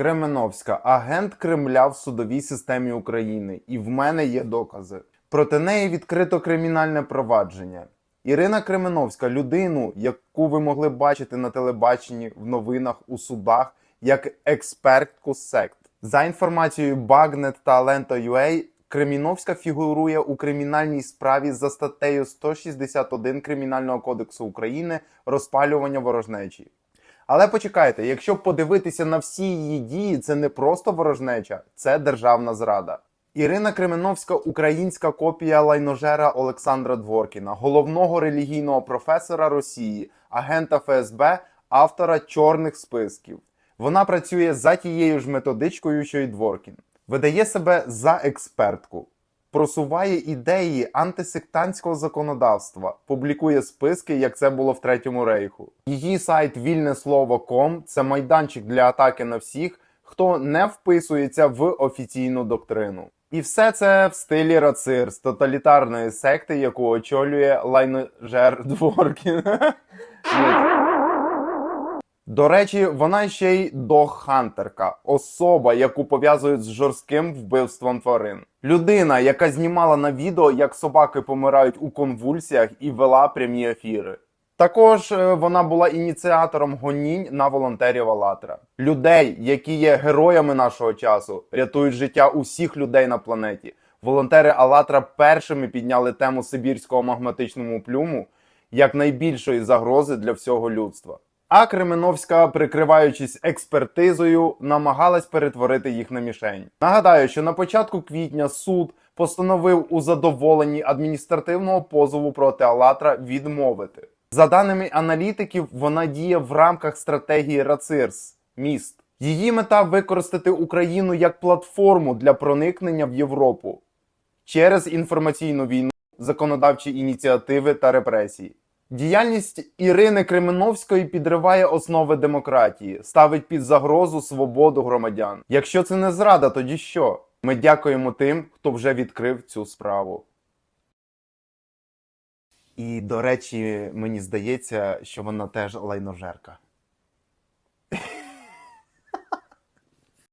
Кременовська, агент Кремля в судовій системі України, і в мене є докази. Проти неї відкрито кримінальне провадження. Ірина Кременовська, людину, яку ви могли бачити на телебаченні, в новинах, у судах, як експертку сект. За інформацією Багнет та Лента.ua, Креміновська фігурує у кримінальній справі за статтею 161 Кримінального кодексу України розпалювання ворожнечі. Але почекайте, якщо подивитися на всі її дії, це не просто ворожнеча, це державна зрада. Ірина Кременовська українська копія лайножера Олександра Дворкіна, головного релігійного професора Росії, агента ФСБ, автора чорних списків. Вона працює за тією ж методичкою, що й Дворкін. Видає себе за експертку, просуває ідеї антисектантського законодавства, публікує списки, як це було в Третьому рейху. Її сайт вільне слово.ком – це майданчик для атаки на всіх, хто не вписується в офіційну доктрину. І все це в стилі рацир з тоталітарної секти, яку очолює лайножер Дворкін. До речі, вона ще й догхантерка, особа, яку пов'язують з жорстким вбивством тварин. Людина, яка знімала на відео, як собаки помирають у конвульсіях і вела прямі ефіри. Також е, вона була ініціатором гонінь на волонтерів Алатра. Людей, які є героями нашого часу, рятують життя усіх людей на планеті. Волонтери Алатра першими підняли тему сибірського магматичному плюму як найбільшої загрози для всього людства. А Кременовська, прикриваючись експертизою, намагалась перетворити їх на мішень. Нагадаю, що на початку квітня суд постановив у задоволенні адміністративного позову проти Алатра відмовити. За даними аналітиків, вона діє в рамках стратегії РАЦИРС міст. Її мета використати Україну як платформу для проникнення в Європу через інформаційну війну, законодавчі ініціативи та репресії. Діяльність Ірини Кременовської підриває основи демократії, ставить під загрозу свободу громадян. Якщо це не зрада, тоді що? Ми дякуємо тим, хто вже відкрив цю справу. І, до речі, мені здається, що вона теж лайножерка.